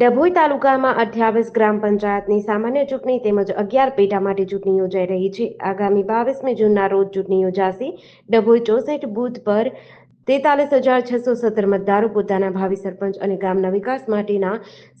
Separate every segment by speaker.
Speaker 1: ડભોઈ તાલુકામાં અઠ્યાવીસ ગ્રામ પંચાયતની સામાન્ય ચૂંટણી તેમજ અગિયાર પેટા માટે ચૂંટણી યોજાઈ રહી છે. આગામી બાવીસમી જૂનના રોજ ચૂંટણી યોજાશે. ડભોઈ ચોસઠ બુથ પર તેતાલીસ હજાર છસો સત્તર મતદારો પોતાના ભાવિ સરપંચ અને ગામના વિકાસ માટેના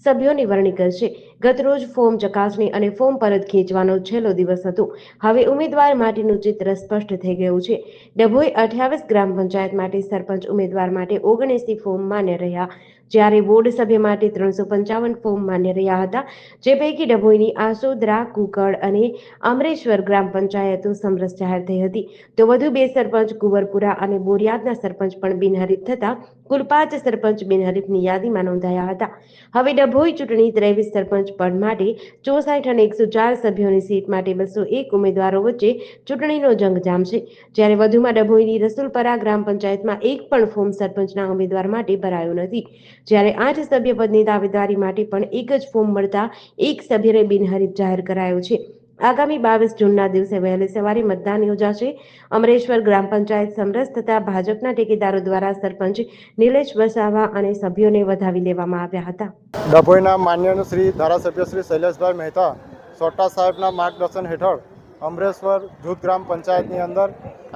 Speaker 1: સભ્યોની વરણી કરશે. ગતરોજ ફોર્મ ચકાસણી અને ફોર્મ પરત ખેંચવાનો છેલ્લો દિવસ હતો. હવે ઉમેદવાર માટેનું ચિત્ર સ્પષ્ટ થઈ ગયું છે. ડભોઈ અઠ્યાવીસ ગ્રામ પંચાયત માટે સરપંચ ઉમેદવાર માટે ઓગણીસથી ફોર્મ માન્ય રહ્યા. જ્યારે વોર્ડ સભ્ય માટે ત્રણસો પંચાવન ફોર્મ માન્ય રહ્યા હતા. જે પૈકી ડભોઈની આસોદરા, કુકડ અને અમરેશ્વર ગ્રામ પંચાયતો સમરસ જાહેર થઈ હતી. તો વધુ બે સરપંચ, કુંવરપુરા અને બોરિયાદના સરપંચ પણ બિનહરીફ થતા કુલ પાંચ સરપંચ બિનહરીફની યાદીમાં નોંધાયા હતા. હવે ડભોઈ ચૂંટણી ત્રેવીસ સરપંચ પદ માટે ચોસાઠ અને એકસો ચાર સભ્યોની સીટ માટે બસો એક ઉમેદવારો વચ્ચે ચૂંટણીનો જંગ જામશે. જ્યારે વધુમાં ડભોઈની રસુલપરા ગ્રામ પંચાયતમાં એક પણ ફોર્મ સરપંચના ઉમેદવાર માટે ભરાયો નથી. જ્યારે આઠ સભ્ય પદની દાવેદારી માટે પણ એક જ ફોર્મ મળતા એક સભ્યને બિનહરીફ જાહેર કરાયો છે. આગામી બાવીસ જૂનના દિવસે વહેલી સવારે મતદાન યોજાશે. અમરેશ્વર ગ્રામ પંચાયત સમરસ તથા ભાજપના ટેકેદારો દ્વારા સરપંચ નિલેશ વસાવા અને સભ્યોને વધાવી લેવામાં આવ્યા હતા.
Speaker 2: ડભોઈના માન્ય શ્રી ધારાસભ્ય શ્રી શૈલેષભાઈ મહેતા, સોટા સાહેબના માર્ગદર્શન હેઠળ અમરેશ્વર જૂથ ગ્રામ પંચાયતની અંદર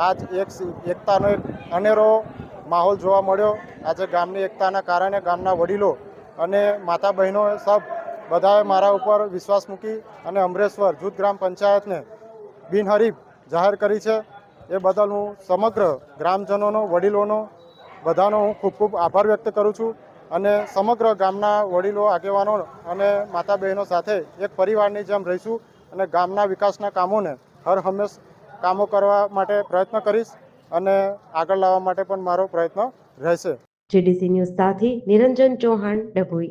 Speaker 2: આજ એક એકતાનો એક અનેરો માહોલ જોવા મળ્યો. આજે ગામની એકતાના કારણે ગામના વડીલો અને માતા બહેનો સબ બધાએ મારા ઉપર વિશ્વાસ મૂકી અને અમરેશ્વર જૂથ ગ્રામ પંચાયતને બિનહરીફ જાહેર કરી છે. એ બદલ હું સમગ્ર ગ્રામજનોનો, વડીલોનો, બધાનો હું ખૂબ ખૂબ આભાર વ્યક્ત કરું છું અને સમગ્ર ગામના વડીલો, આગેવાનો અને માતા બહેનો સાથે એક પરિવારની જેમ રહીશું અને ગામના વિકાસના કામોને હર હંમેશ કામો કરવા માટે પ્રયત્ન કરીશ અને આગળ લાવવા માટે પણ મારો પ્રયત્ન રહેશે.
Speaker 1: જીડીસી ન્યૂઝ સાથે નિરંજન ચૌહાણ ડભોઈ.